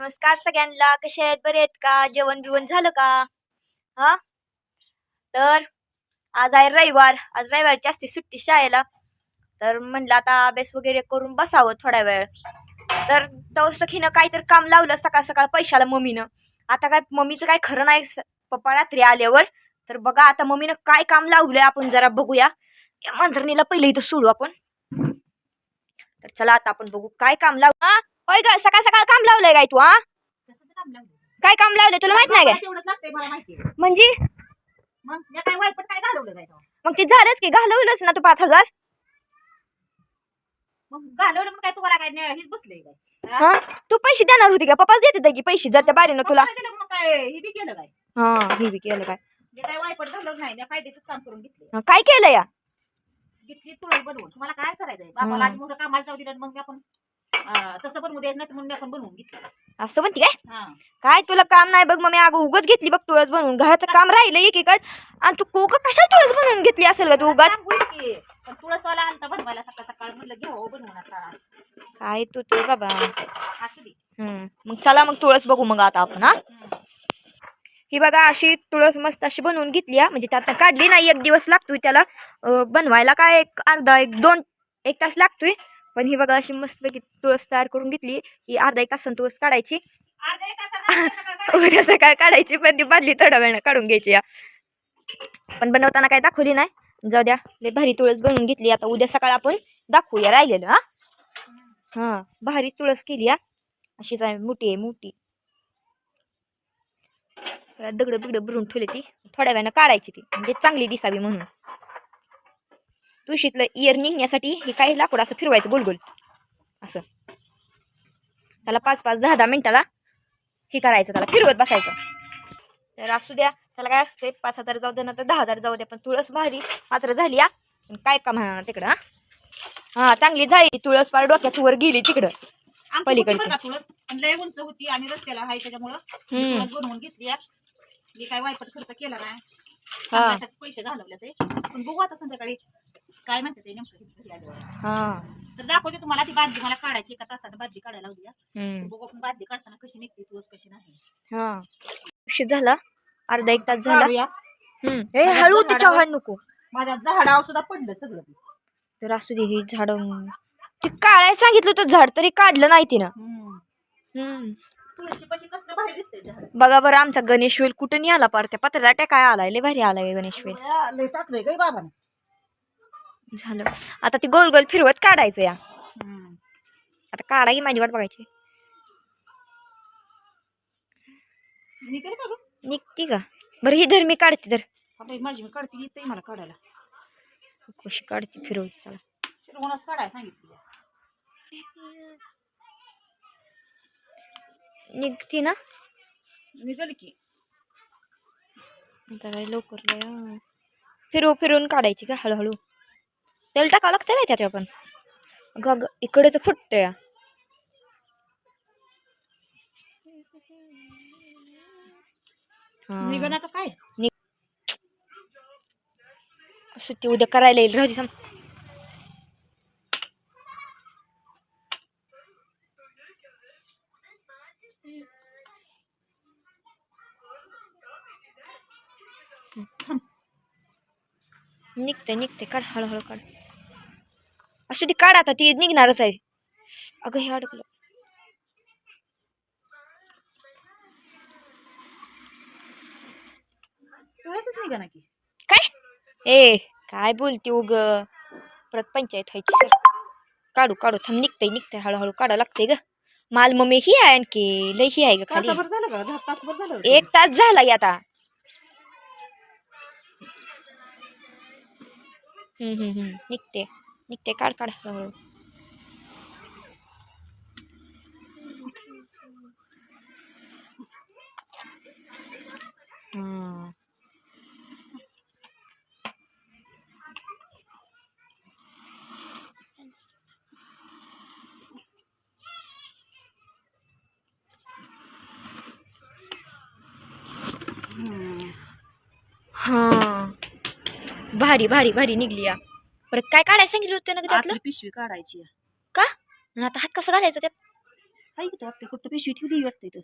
नमस्कार सगळ्यांना. कसे आहेत? बरे आहेत का? जेवण बिवण झालं का? हा? तर आज आहे रविवार. आज रविवारची असते सुट्टी शाळेला. तर म्हणलं आता अभ्यास वगैरे करून बसावं थोडा वेळ. तर सखीनं काहीतरी काम लावलं सकाळ सकाळ पैशाला मम्मीनं. आता काय मम्मीचं काय खरं नाही पप्पा रात्री आल्यावर. तर बघा आता मम्मीनं काय काम लावलंय आपण जरा बघूया. या मांजरणीला पहिले इथं सोडू आपण. तर चला आता आपण बघू काय काम लावू हा होय ग सकाळ सकाळ काम लावलंय काय तू हा? काय काम लावलंय तुला माहीत नाही काय. म्हणजे? मग ते? झालंच की घालवलंच ना तू पाच हजार. घालवलं मग काय तुम्हाला काय नाही, हेच बसलंय काय? हा? तू पैसे देणार होती का? पप्पाच देते की पैसे जर त्या बारीनं तुला. काय? हे बी केलं काय? हा हे बी केलं काय? जे काय वाईपट झालं नाही त्या फायद्याच काम करून घेतले हा, काय केलं या? घेतली तुळस बनवून. तुम्हाला काय करायचंय? बाबाला आधी मोठं कामाला जाऊ दिलं आणि मग आपण तसं बनवू द्यायचं नाही तर मग मी आपण बनवून घेतलं. असं म्हणते काय? हा. काय तुला काम नाही बघ मग मी अगं उगत घेतली बघ तुळस बनवून. घराचं काम राहिलं एकीकड. आणि तू कोक कशाला तुळस बनवून घेतली असेल का तू उगाच? काम होईल की. पण तुळसवाला आलता बनवायला सकाळ सकाळ म्हणलं घ्यावं बनवून आता. काय तू ते बाबा. असू दे. हम्म मग चला मग तुळस बघू मग आता आपण हा. हम्म. ही बघा अशी तुळस मस्त अशी बनवून घेतली हा. म्हणजे त्यातनं काढली नाही एक दिवस लागतोय त्याला. अं, बनवायला काय एक अर्धा एक दोन एक तास लागतोय. पण ही बघा अशी मस्तपैकी तुळस तयार करून घेतली ही अर्धा एक तासानं तुळस काढायची. उद्या सकाळ काढायची पण ती बादली थोड्या वेळानं काढून घ्यायची या. पण बनवताना काय दाखवली नाही. जाऊ द्या लय भारी तुळस बनवून घेतली. आता उद्या सकाळ आपण दाखवूया राहिलेलं हा. हा भारी तुळस केली हा. अशीच आहे मोठी आहे मोठी. दगड बिगड भरून ठेवली ती. थोड्या वेळानं काढायची ती. म्हणजे चांगली दिसावी म्हणून. तुळशीतलं इयर निघण्यासाठी हे काही लाकूड असं फिरवायचं गोल गोल असं. त्याला पाच पाच दहा दहा मिनिटाला हे करायचं त्याला फिरवत बसायचं. तर असू द्या त्याला काय असते पाच हजार जाऊ द्या ना तर दहा हजार जाऊ द्या पण तुळस भारी मात्र झाली या पण काय का म्हणा तिकडं हा? हा चांगली झाली तुळस पार डोक्याच्या वर गेली तिकडं. पलीकडची. लय उंच होती आणि रस्त्याला त्याच्यामुळं. तुळस बनवून घेतली. मी काय वायपट खर्च केला नाही. पैसे घालवले ते. पण बघू आता संध्याकाळी. काय म्हणते ते नेमकं किती घरी आल्यावर. हा तर दाखवते तुम्हाला ती बादली मला काढायची एका तासानं बादली काढायला लावली आहे. हम्म. बघू आपण बादली काढताना कशी निघते तुळस कशी नाही हा उशीर झाला अर्धा एक तास झाला काढूया. हम्म. ए हळू तिच्या हाड नको माझ्या झाडावर सुद्धा पडलं सगळं ते. तर असू दे हे झाड ते काढायला सांगितलं होतं झाड तरी काढलं नाही तिनं हम्म. हम्म. तुळशी पशी कसलं भारी दिसते झाड बघा बरं आमचा गणेश वेल कुठं नाही आला पार त्या पत्राला काय आलाय लय भारी आलाय गणेश वेल लय टाकलंय बाबाने झालं. आता ती गोल गोल फिरवत काढायचं या. आता काढा की माझी वाट बघायची? निघती का? बरं ही धर मी काढते तर माझी मी काढते येते मला काढायला. कशी काढते फिरवते त्याला शिरवूनच काढायला सांगितलं निघती ना? निघाल की. आता काय लवकर. फिरवू फिरवून काढायची का? हळूहळू. तेल टाकावं लागतं काय त्याच्यावर पण. अगं इकडे तर फुटतं या हा. काय? सुट्टी उद्या करायला येईल. राहू थांब. निघते निघते काढ हळूहळू काढ. असू दे काढ आता ती निघणारच आहे. अगं हे अडकलं. तुळसच निघा ना की. काय? ए काय बोलते उग? परत पंचायत व्हायची सर. काढू काढू थांब निघतंय निघतंय हळूहळू काढावं लागतंय ग. माल मम्मी ही आहे आणखी लय ही आहे ग खाली. तासाभर झालं का? दहा तासभर झालं होतं. एक तास झालाय आता. हम्म हम्म हम्म निघते निघते काढ काढ हळूहळू हम्म. हम्म. हा भारी भारी भारी निघली या परत काय काढायला सांगितलं होतं ना ग त्यातलं? आतली पिशवी काढायची. का? आणि आता हात कसा घालायचा त्यात? काय इथं वाटतं कुठं पिशवी ठेवली वाटतं इथं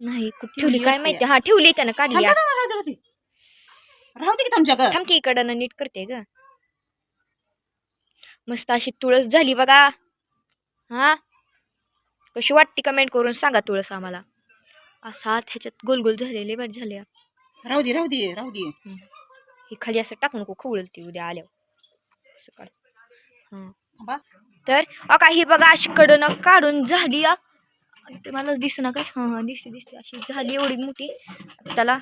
नाही कुठे ठेवली ठेवली? काय. माहिती? हा ठेवली त्यानं काढली थांबा ना, राहू दे, राहू दे. राहू दे की तुमच्या घर थांब की इकडनं नीट करते ग. मस्त अशी तुळस झाली बघा. हा? कशी वाटते कमेंट करून सांगा तुळस आम्हाला. असा ह्याच्यात गोल गोल झालेले बरं झाले. राहू दे राहू दे राहू दे. ही खाली असं टाकू नको खवळल ती उद्या आल्यावर. असं काढ. हां. थांबा तर अका ही बघा अशी कडनं काढून झाली आ. ते मला दिसना काय? हां हां दिसते दिसते. अशी झाली एवढी मोठी. त्याला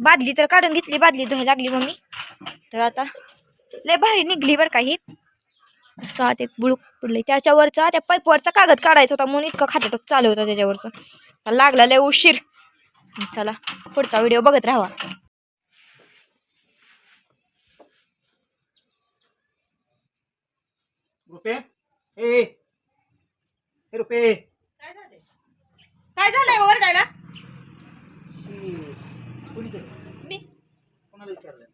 बादली तर काढून घेतली बादली धुवायला लागली मम्मी. तर आता लय भारी निघली बरं काही असं आत एक बुळूक पडले त्याच्यावरचा त्या पाईपवरचा कागद काढायचा होता म्हणून इतकं खाटाटोप चालू होता त्याच्यावरचं. लागला लय उशीर. चला पुढचा व्हिडिओ बघत राहावा. रुपये ए ए रुपये काय झालंय? काय झालंय ओरडायला केलं? मी. कोणाला विचारलं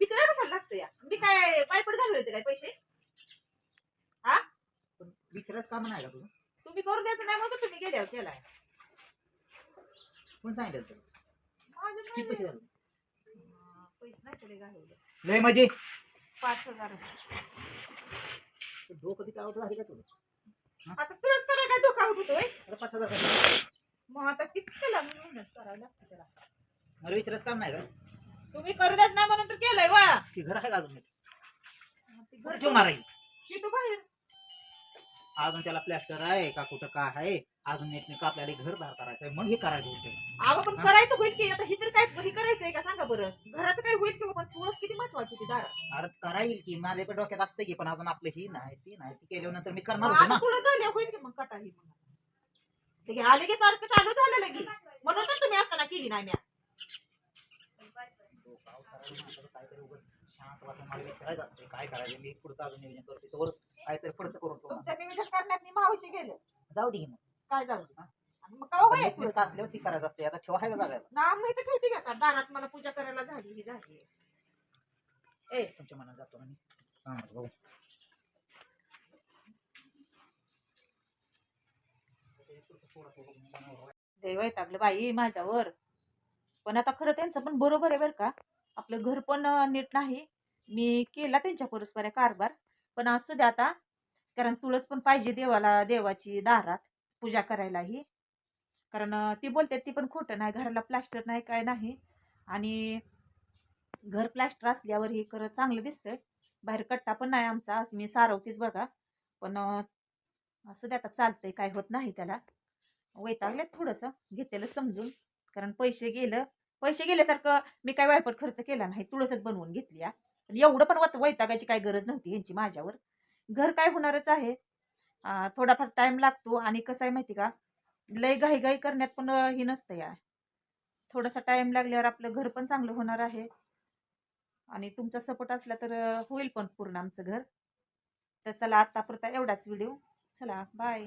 विचारा कशाला लागतं या. मी काय पायपट घालून येते काय पैसे? हा? पण विचारायचं काम नाही का तुझं. तुम्ही करून द्यायचं नाही मग तुम्ही गेल्यावर केलाय. कोण सांगितलं तुला माझे किती पैसे झाले? पैसे नाही तरी घालवले. लय म्हणजे पाच हजार. डोकं किती आवडत झाली का तुला? आता तुलाच करायला काय डोका उठतोय अरे पाच हजार मग आता किती त्याला मेहनत करावी लागते त्याला? मला विचारायचं काम नाही का? तुम्ही करू द्याच नाही म्हणून तर केलंय वा ती घर आहे का अजून? ती घर कुठे मारायची? की तू बाहेर अजून त्याला प्लॅस्टर आहे का कुठं काय आहे? अजून नीट आपल्याला घरदार करायचं आहे मग हे करायचं होतं. अहो पण करायचं होईल की आता हे तर काय हे करायचंय का? सांगा बरं. घराचं काय होईल की पण तुळस किती महत्वाची होती दारा. अरे करायला की. माझ्या डोक्यात असतं की पण अजून आपलं ही नाही ती नाही ती केल्यानंतर मी करणार मग होतो आता ना. तुला झाल्या होईल की मग? कटाही मग ते घे, आले की सारखं चालू झालं लगी. म्हणून तर तुम्ही असताना केली नाही म्या. नंतर काहीतरी उगाच शांत मला विचारायचं असते काय करायचं? मी पुढचं अजून नियोजन करते तर काहीतरी पुढचं करून ठेवू. तुमचं नियोजन करण्यात मी मावशी गेले. जाऊ दे की मग. काय दे? आणि मग का असल्यावर ती करायचं असते आता ठेवा आहे. का जागायला ना मी तर ठेवते का? दारात मला पूजा करायला झाली ही झाली. ए. तुमच्या मनात जातो आणि हा. देव टाकलं बाई माझ्यावर. पण आता खरं त्यांचं पण बरोबर आहे बरं का? आपलं घर पण नीट नाही. मी केला त्यांच्या परस्पर कारभार. पण असू द्या आता कारण तुळस पण पाहिजे देवाला देवाची दारात पूजा करायलाही. कारण ती बोलतात ती पण खोटं नाही घराला प्लास्टर नाही काय नाही. आणि घर प्लास्टर असल्यावर हे खरं चांगलं दिसतंय. बाहेर कट्टा पण नाही आमचा असं मी सारवतीच बघा. पण असं द्या आता चालतंय काय होत नाही त्याला. वैतागल्यात थोडंसं घेतलेलं समजून. कारण पैसे गेलं पैसे गेल्यासारखं मी काय वायपट खर्च केला नाही तुळसच बनवून घेतली हा. पण एवढं पण वत- वैतागायची काय गरज नव्हती ह्यांची माझ्यावर. घर काय होणारच आहे? थोडाफार टाइम लागतो आणि कसं आहे माहिती का? लय घाई घाई करण्यात पण ही हे नसतं या. थोडासा टाइम लागल्यावर आपलं घर पण चांगलं होणार आहे. आणि तुमचा सपोर्ट असला तर होईल पण पूर्ण आमचं घर. तर चला आत्तापुरता एवढाच व्हिडिओ चला बाय